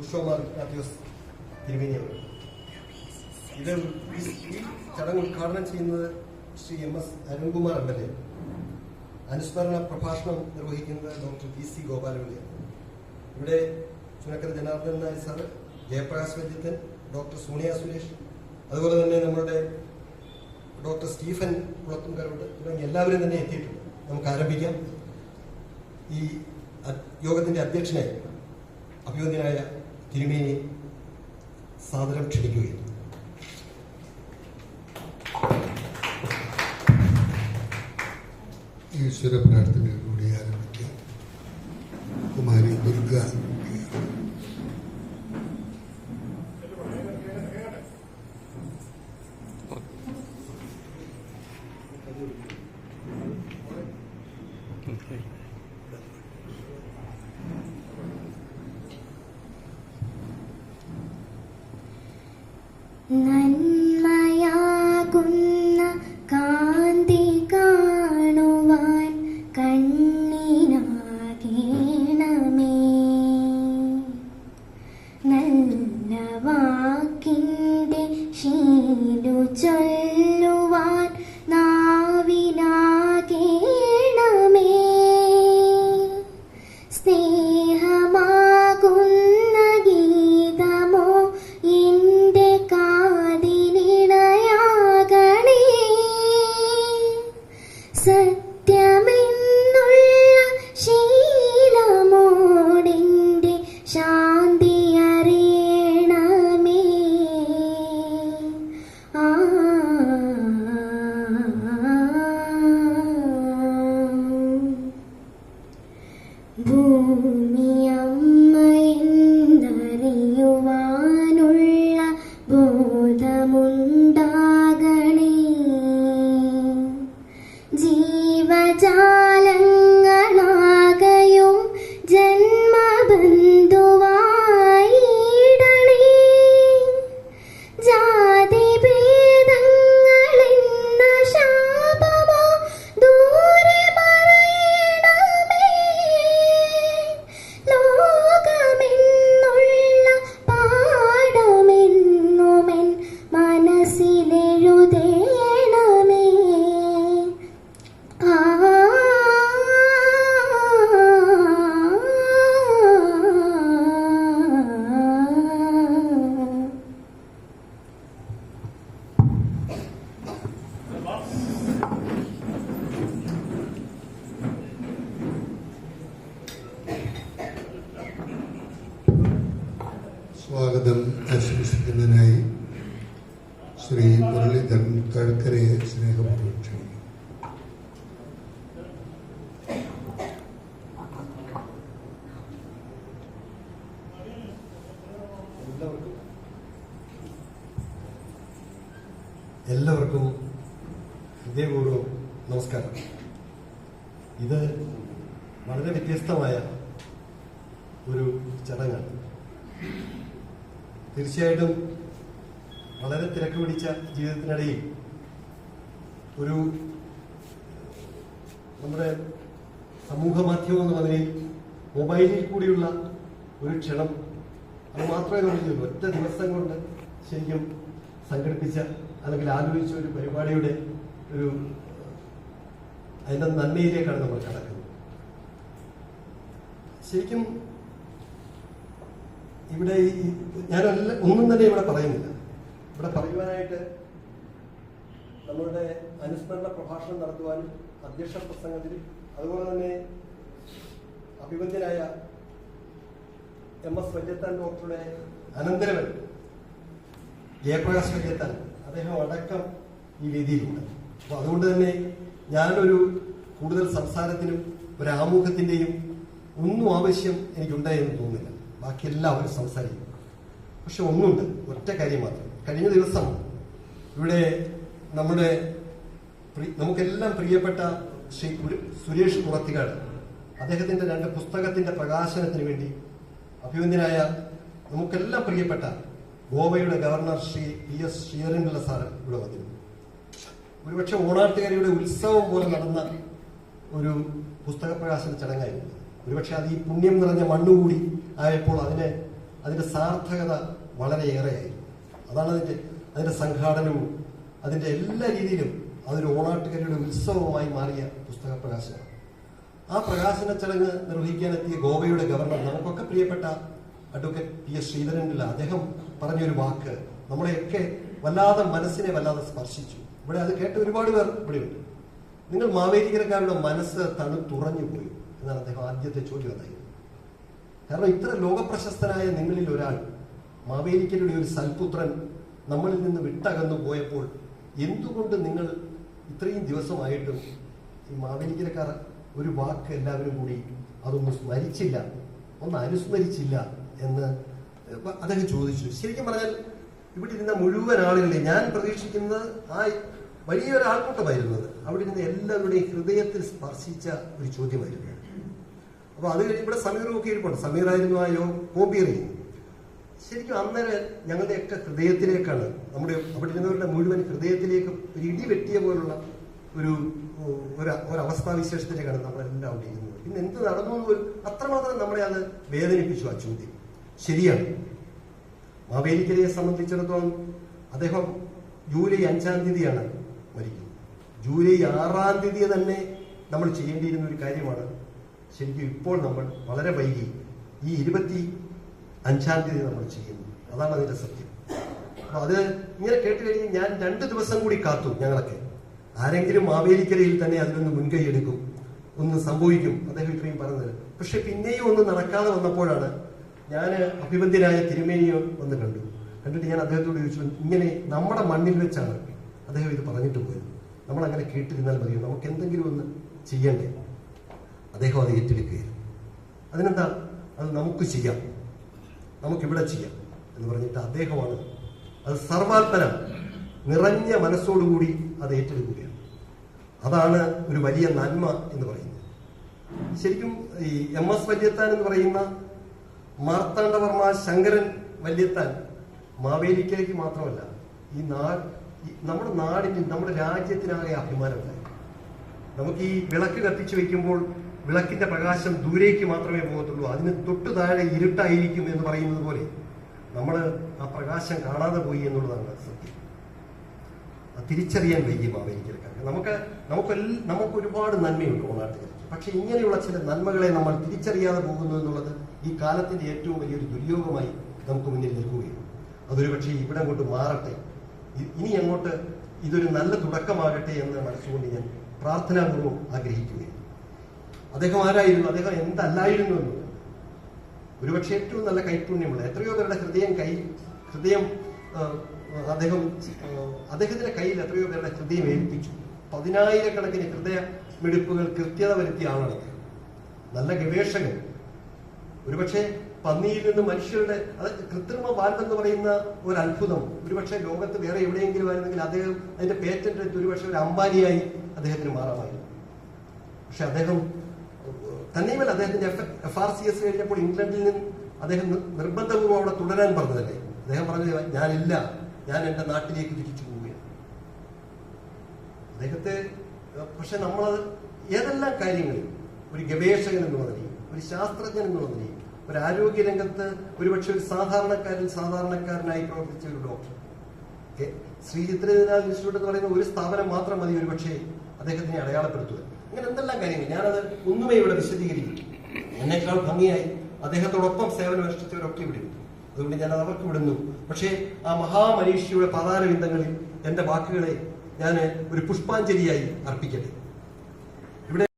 ഉഷോമാർ മാത്യൂസ് തിരുവേനിയവർ ഇത് ഈ ചടങ്ങ് ഉദ്ഘാടനം ചെയ്യുന്നത് Shri M S Arunkumar M L A. അനുസ്മരണ പ്രഭാഷണം നിർവഹിക്കുന്നത് ഡോക്ടർ പി സി ഗോപാലപിള്ളിയാണ് ഇവിടെ ചുനക്കര ജനാർദ്ദൻ നായർ സാറ് ജയപ്രകാശ് വൈദ്യത്തൻ ഡോക്ടർ സോണിയ സുരേഷ് അതുപോലെ തന്നെ നമ്മുടെ ഡോക്ടർ സ്റ്റീഫൻ കുളത്തുംകരോട് തുടങ്ങി എല്ലാവരും തന്നെ എത്തിയിട്ടുണ്ട്. നമുക്ക് ആരംഭിക്കാം. ഈ യോഗത്തിന്റെ അധ്യക്ഷനെ അഭിയോഗ്യനായ തിരുമേനി സാദരം ക്ഷണിക്കുകയും. ഈശ്വര പ്രാർത്ഥനയോടുകൂടി ആരംഭിക്കാം കുമാരി ദുർഗ. നന്മയാകുന്ന കാന്തി കാണുവാൻ ശ്രീ മുരളീധരൻ കഴക്കരയെ സ്നേഹപൂർവം ക്ഷണിക്കുന്നു എല്ലാവർക്കും ഹൃദയപൂർവം നമസ്കാരം. ഇത് വളരെ വ്യത്യസ്തമായ ഒരു ചടങ്ങാണ്. തീർച്ചയായിട്ടും വളരെ തിരക്ക് പിടിച്ച ജീവിതത്തിനിടയിൽ ഒരു നമ്മുടെ സമൂഹ മാധ്യമം എന്ന് നിലയിൽ മൊബൈലിൽ കൂടിയുള്ള ഒരു ക്ഷണം അത് മാത്രമേ നമുക്കുള്ളൂ ഒറ്റ ദിവസം കൊണ്ട് ശരിക്കും സംഘടിപ്പിച്ച അല്ലെങ്കിൽ ആലോചിച്ച ഒരു പരിപാടിയുടെ ഒരു അതിന്റെ നന്മയിലേക്കാണ് നമ്മൾ കടക്കുന്നത്. ശരിക്കും ഇവിടെ ഈ ഞാൻ ഒന്നും തന്നെ ഇവിടെ പറയുന്നില്ല. ഇവിടെ പറയുവാനായിട്ട് നമ്മളുടെ അനുസ്മരണ പ്രഭാഷണം നടത്തുവാനും അധ്യക്ഷ പ്രസംഗത്തിൽ അതുപോലെ തന്നെ അഭിവന്ദ്യനായ എം എസ് വല്യത്താൻ ഡോക്ടറുടെ അനന്തരവൻ ജയപ്രകാശ് വല്യത്താൻ അദ്ദേഹം അടക്കം ഈ വേദിയിലുണ്ട്. അപ്പോൾ അതുകൊണ്ട് തന്നെ ഞാനൊരു കൂടുതൽ സംസാരത്തിനും ഒരു ആമുഖത്തിന്റെയും ഒന്നും ആവശ്യം എനിക്കുണ്ടായെന്ന് തോന്നുന്നില്ല. ബാക്കി എല്ലാവരും സംസാരിക്കും. പക്ഷെ ഒന്നുണ്ട് ഒറ്റ കാര്യം മാത്രം. കഴിഞ്ഞ ദിവസം ഇവിടെ നമ്മുടെ നമുക്കെല്ലാം പ്രിയപ്പെട്ട ശ്രീ സുരേഷ് കുറത്തികാട് അദ്ദേഹത്തിന്റെ രണ്ട് പുസ്തകത്തിന്റെ പ്രകാശനത്തിന് വേണ്ടി അഭിവന്ദ്യനായ നമുക്കെല്ലാം പ്രിയപ്പെട്ട ഗോവയുടെ governor Shri P S Sreedharan Pillai sir ഇവിടെ വന്നിരുന്നു. ഒരുപക്ഷെ ഓണാട്ടുകാരിയുടെ ഉത്സവം പോലെ നടന്ന ഒരു പുസ്തക പ്രകാശന ചടങ്ങായിരുന്നു. ഒരുപക്ഷെ അത് ഈ പുണ്യം നിറഞ്ഞ മണ്ണുകൂടി ആയപ്പോൾ അതിനെ അതിന്റെ സാർത്ഥകത വളരെയേറെയായി അതാണ് അതിന്റെ അതിന്റെ സംഘാടനവും അതിന്റെ എല്ലാ രീതിയിലും അതൊരു ഓണാട്ടുകാരുടെ ഉത്സവമായി മാറിയ പുസ്തക പ്രകാശനം. ആ പ്രകാശന ചടങ്ങ് നിർവഹിക്കാനെത്തിയ ഗോവയുടെ ഗവർണർ നമുക്കൊക്കെ പ്രിയപ്പെട്ട അഡ്വക്കേറ്റ് പി എസ് ശ്രീധരനില്ല അദ്ദേഹം പറഞ്ഞൊരു വാക്ക് നമ്മളെയൊക്കെ വല്ലാതെ മനസ്സിനെ വല്ലാതെ സ്പർശിച്ചു. ഇവിടെ അത് കേട്ട ഒരുപാട് പേർ ഇവിടെയുണ്ട്. നിങ്ങൾ മാവേലിക്കരക്കാരുടെ മനസ്സ് തണുത്തുറഞ്ഞു പോയി എന്നാണ് അദ്ദേഹം ആദ്യത്തെ ചോദ്യം അതായത്. കാരണം ഇത്ര ലോകപ്രശസ്തനായ നിങ്ങളിൽ ഒരാൾ മാവേലിക്കരുടെ ഒരു സൽപുത്രൻ നമ്മളിൽ നിന്ന് വിട്ടകന്നു പോയപ്പോൾ എന്തുകൊണ്ട് നിങ്ങൾ ഇത്രയും ദിവസമായിട്ടും ഈ മാവേലിക്കരക്കാർ ഒരു വാക്ക് എല്ലാവരും കൂടി അതൊന്നും സ്മരിച്ചില്ല ഒന്ന് അനുസ്മരിച്ചില്ല എന്ന് അദ്ദേഹം ചോദിച്ചു. ശരിക്കും പറഞ്ഞാൽ ഇവിടെ ഇരുന്ന മുഴുവൻ ആളുകളെ ഞാൻ പ്രതീക്ഷിക്കുന്നത് ആ വലിയൊരു ആൾക്കൂട്ടമായിരുന്നത്. അവിടെ ഇരുന്ന എല്ലാവരുടെയും ഹൃദയത്തിൽ സ്പർശിച്ച ഒരു ചോദ്യമായിരുന്നു. അപ്പൊ അത് കഴിഞ്ഞ് ഇവിടെ സമീറും ഒക്കെ ഇരിപ്പുണ്ട്. സമീറായിരുന്നു ആയോ കോമ്പിയറി ശരിക്കും അന്നേരം ഞങ്ങളുടെയൊക്കെ ഹൃദയത്തിലേക്കാണ് നമ്മുടെ അവിടെ ഇരുന്നവരുടെ മുഴുവൻ ഹൃദയത്തിലേക്ക് ഒരു ഇടി വെട്ടിയ പോലുള്ള ഒരു ഒരു അവസ്ഥാവിശേഷത്തിലേക്കാണ് നമ്മളെല്ലാം അവിടെ ഇരുന്നത് പിന്നെ എന്ത് നടന്നു എന്ന് പോലും അത്രമാത്രം നമ്മളെ അത് വേദനിപ്പിച്ചു ആ ചോദ്യം. ശരിയാണ്. മാവേലിക്കരയെ സംബന്ധിച്ചിടത്തോളം അദ്ദേഹം ജൂലൈ അഞ്ചാം തീയതിയാണ് മരിക്കുന്നത്. ജൂലൈ ആറാം തീയതി തന്നെ നമ്മൾ ചെയ്യേണ്ടിയിരുന്ന ഒരു കാര്യമാണ്. ശരിക്കും ഇപ്പോൾ നമ്മൾ വളരെ വൈകി. ഈ ഇരുപത്തി അഞ്ചാം തീയതി നമ്മൾ ചെയ്യുന്നു. അതാണ് അതിന്റെ സത്യം. അപ്പൊ അത് ഇങ്ങനെ കേട്ട് കഴിഞ്ഞ് ഞാൻ രണ്ട് ദിവസം കൂടി കാത്തു ഞങ്ങളൊക്കെ. ആരെങ്കിലും മാവേലിക്കരയിൽ തന്നെ അതിനൊന്ന് മുൻകൈ എടുക്കും. ഒന്ന് സംഭവിക്കും. അദ്ദേഹം ഇത്രയും പറഞ്ഞത്. പക്ഷെ പിന്നെയും ഒന്ന് നടക്കാതെ വന്നപ്പോഴാണ് ഞാൻ അഭിബന്ധ്യനായ തിരുമേനിയെ ഒന്ന് കണ്ടു. കണ്ടിട്ട് ഞാൻ അദ്ദേഹത്തോട് ചോദിച്ചു ഇങ്ങനെ നമ്മുടെ മണ്ണിൽ വെച്ചാണ് അദ്ദേഹം ഇത് പറഞ്ഞിട്ട് പോയത്. നമ്മൾ അങ്ങനെ കേട്ടിരുന്നാൽ മതിയോ? നമുക്ക് എന്തെങ്കിലും ഒന്ന് ചെയ്യണ്ടേ? അദ്ദേഹം അത് ഏറ്റെടുക്കുകയായിരുന്നു. അതിനെന്താ? അത് നമുക്ക് ചെയ്യാം. നമുക്കിവിടെ ചെയ്യാം എന്ന് പറഞ്ഞിട്ട് അദ്ദേഹമാണ് അത് സർവാത്മന നിറഞ്ഞ മനസ്സോടുകൂടി അത് ഏറ്റെടുക്കുകയാണ്. അതാണ് ഒരു വലിയ നന്മ എന്ന് പറയുന്നത്. ശരിക്കും ഈ എം എസ് വല്യത്താൻ എന്ന് പറയുന്ന മാർത്താണ്ഡവർമ്മ ശങ്കരൻ വല്യത്താൻ മാവേലിക്കലേക്ക് മാത്രമല്ല ഈ നാട് നമ്മുടെ നാടിന് നമ്മുടെ രാജ്യത്തിനാകെ അഭിമാനമുണ്ടായി. നമുക്ക് ഈ വിളക്ക് കത്തിച്ചു വെക്കുമ്പോൾ വിളക്കിന്റെ പ്രകാശം ദൂരേക്ക് മാത്രമേ പോകത്തുള്ളൂ. അതിന് തൊട്ടു താഴെ ഇരുട്ടായിരിക്കും എന്ന് പറയുന്നത് പോലെ നമ്മൾ ആ പ്രകാശം കാണാതെ പോയി എന്നുള്ളതാണ് സത്യം. തിരിച്ചറിയാൻ വൈകി മാവേലിക്കരക്കാർക്ക് നമുക്ക് നമുക്ക് നമുക്ക് ഒരുപാട് നന്മയുണ്ട് ഓണാട്ടുകാർക്ക് പക്ഷെ ഇങ്ങനെയുള്ള ചില നന്മകളെ നമ്മൾ തിരിച്ചറിയാതെ പോകുന്നു എന്നുള്ളത് ഈ കാലത്തിന്റെ ഏറ്റവും വലിയൊരു ദുര്യോഗമായി നമുക്ക് മുന്നിൽ നിൽക്കുകയാണ്. അതൊരു പക്ഷേ ഇവിടെ അങ്ങോട്ട് മാറട്ടെ. ഇനി അങ്ങോട്ട് ഇതൊരു നല്ല തുടക്കമാകട്ടെ എന്ന് മനസ്സുകൊണ്ട് ഞാൻ പ്രാർത്ഥനാപൂർവം ആഗ്രഹിക്കുകയാണ്. അദ്ദേഹം ആരായിരുന്നു? അദ്ദേഹം എന്തല്ലായിരുന്നു എന്ന്. ഒരുപക്ഷെ ഏറ്റവും നല്ല കൈപുണ്യമുള്ള എത്രയോ പേരുടെ ഹൃദയം കൈ ഹൃദയം അദ്ദേഹം അദ്ദേഹത്തിന്റെ കയ്യിൽ എത്രയോ പേരുടെ ഹൃദയം ഏൽപ്പിച്ചു. പതിനായിരക്കണക്കിന് ഹൃദയ മിടിപ്പുകൾ കൃത്യത വരുത്തിയ ആളാണ്. നല്ല ഗവേഷകൻ. ഒരുപക്ഷെ പന്നിയിൽ നിന്ന് മനുഷ്യരുടെ അത് കൃത്രിമ എന്ന് പറയുന്ന ഒരു അത്ഭുതം ഒരുപക്ഷെ ലോകത്ത് വേറെ എവിടെയെങ്കിലും ആയിരുന്നെങ്കിൽ അദ്ദേഹം അതിന്റെ പേറ്റന്റ് എടുത്ത് ഒരുപക്ഷെ ഒരു അംബാനിയായി അദ്ദേഹത്തിന് മാറാമായിരുന്നു. പക്ഷെ അദ്ദേഹം തന്നെയുമല്ല അദ്ദേഹത്തിന്റെ എഫ് ആർ സി എസ് കഴിഞ്ഞപ്പോൾ ഇംഗ്ലണ്ടിൽ നിന്ന് അദ്ദേഹം നിർബന്ധപൂർവം അവിടെ തുടരാൻ പറഞ്ഞതല്ലേ? അദ്ദേഹം പറഞ്ഞത് ഞാനില്ല ഞാൻ എന്റെ നാട്ടിലേക്ക് തിരിച്ചു പോവുകയാണ്. അദ്ദേഹത്തെ പക്ഷെ നമ്മൾ ഏതെല്ലാം കാര്യങ്ങളിൽ ഒരു ഗവേഷകൻ എന്നുള്ള നിലയിൽ ഒരു ശാസ്ത്രജ്ഞൻ എന്നുള്ള നിലയിൽ ഒരു ആരോഗ്യ രംഗത്ത് ഒരുപക്ഷെ ഒരു സാധാരണക്കാരിൽ സാധാരണക്കാരനായി പ്രവർത്തിച്ച ഒരു ഡോക്ടർ ശ്രീ ചിത്രനാഥ് ഇൻസ്റ്റിറ്റ്യൂട്ട് എന്ന് പറയുന്ന ഒരു സ്ഥാപനം മാത്രം മതി ഒരുപക്ഷെ അദ്ദേഹത്തിനെ അടയാളപ്പെടുത്തുക അങ്ങനെ എന്തെല്ലാം കാര്യങ്ങൾ? ഞാനത് ഒന്നുമേ ഇവിടെ വിശദീകരിക്കും എന്നേക്കാൾ ഭംഗിയായി അദ്ദേഹത്തോടൊപ്പം സേവനം അനുഷ്ഠിച്ചവരൊക്കെ ഇവിടെ അതുകൊണ്ട് ഞാൻ അവർക്ക് വിടുന്നു. പക്ഷേ ആ മഹാമനീഷിയുടെ പതാരവിന്ദങ്ങളിൽ എന്റെ വാക്കുകളെ ഞാൻ ഒരു പുഷ്പാഞ്ജലിയായി അർപ്പിക്കട്ടെ.